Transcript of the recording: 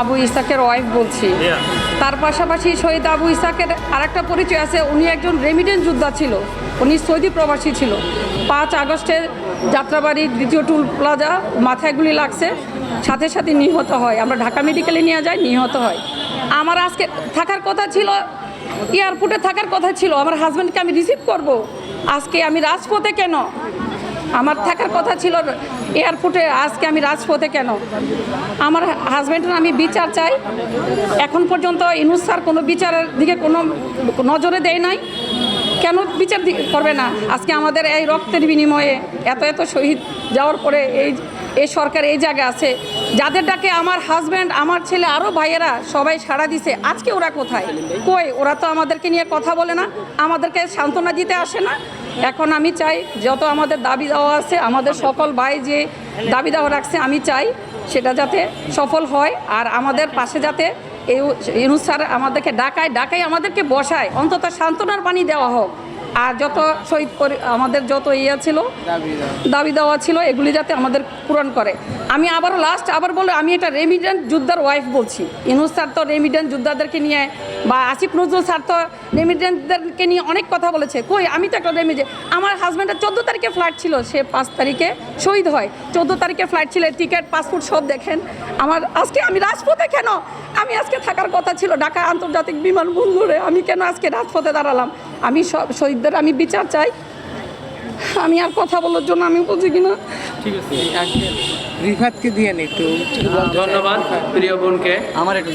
Abu ইসাকের wife বলছি। তার পাশাপাশি শহীদ আবু ইসাকের আরেকটা পরিচয় আছে উনি একজন রেমিডেন্ট যোদ্ধা ছিল। উনি সৌদি প্রবাসী ছিল। পাঁচ আগস্টের যাত্রাবাড়ির দ্বিতীয় টুল প্লাজা মাথায় গুলি লাগছে সাথে সাথে নিহত হয়। আমরা ঢাকা মেডিকেলে নিয়ে যাই নিহত হয়। আমার আজকে থাকার কথা ছিল এয়ারপোর্টে থাকার কথা ছিল। আমার হাজব্যান্ডকে আমি রিসিভ করব। আজকে আমি রাজপথে কেন? আমার থাকার কথা ছিল এয়ারপোর্টে, আজকে আমি রাজপথে কেন? আমার হাজব্যান্ডের আমি বিচার চাই। এখন পর্যন্ত ইনুস স্যার কোনো বিচারের দিকে কোনো নজরে দেয় নাই। কেন বিচার করবে না? আজকে আমাদের এই রক্তের বিনিময়ে এত এত শহীদ যাওয়ার পরে এই এই সরকার এই জায়গায় আছে। যাদের ডাকে আমার হাজব্যান্ড আমার ছেলে আরও ভাইয়েরা সবাই সাড়া দিছে। আজকে ওরা কোথায়? কই? ওরা তো আমাদেরকে নিয়ে কথা বলে না। আমাদেরকে সান্ত্বনা দিতে আসে না। এখন আমি চাই যত আমাদের দাবি দেওয়া আছে, আমাদের সকল ভাই যে দাবি দেওয়া রাখছে, আমি চাই সেটা যাতে সফল হয় আর আমাদের পাশে যাতে এই ইউনুস আমাদেরকে ডাকায় ডাকাই আমাদেরকে বসায়, অন্তত সান্ত্বনার পানি দেওয়া হোক। আর যত শহীদ আমাদের যত ইয়ে ছিল দাবি দেওয়া। ছিল এগুলি যাতে আমাদের পূরণ করে। আমি আবার লাস্ট আবার বলে আমি এটা রেমিডেন্ট যোদ্ধার ওয়াইফ বলছি। ইনুস স্যার তো রেমিডেন্ট যোদ্ধাদেরকে নিয়ে বা আসিফ নজরুল স্যার তো রেমিডেন্টদেরকে নিয়ে অনেক কথা বলেছে। কই আমি তো একটা রেমিডেন্ট আমার হাজব্যান্ডের চোদ্দ তারিখে ফ্লাইট ছিল সে পাঁচ তারিখে শহীদ হয়। চোদ্দ তারিখে ফ্লাইট ছিল টিকিট পাসপোর্ট সব দেখেন। আমার আজকে আমি রাজপথে কেন? আমি আজকে থাকার কথা ছিল ঢাকা আন্তর্জাতিক বিমানবন্দরে আমি কেন আজকে রাজপথে দাঁড়ালাম? আমি সব শহীদদের আমি বিচার চাই। আমি আর কথা বলার জন্য আমি বুঝি কিনা? রিফাতকে দিয়ে একটু। ধন্যবাদ প্রিয় বোনকে। আমার একটু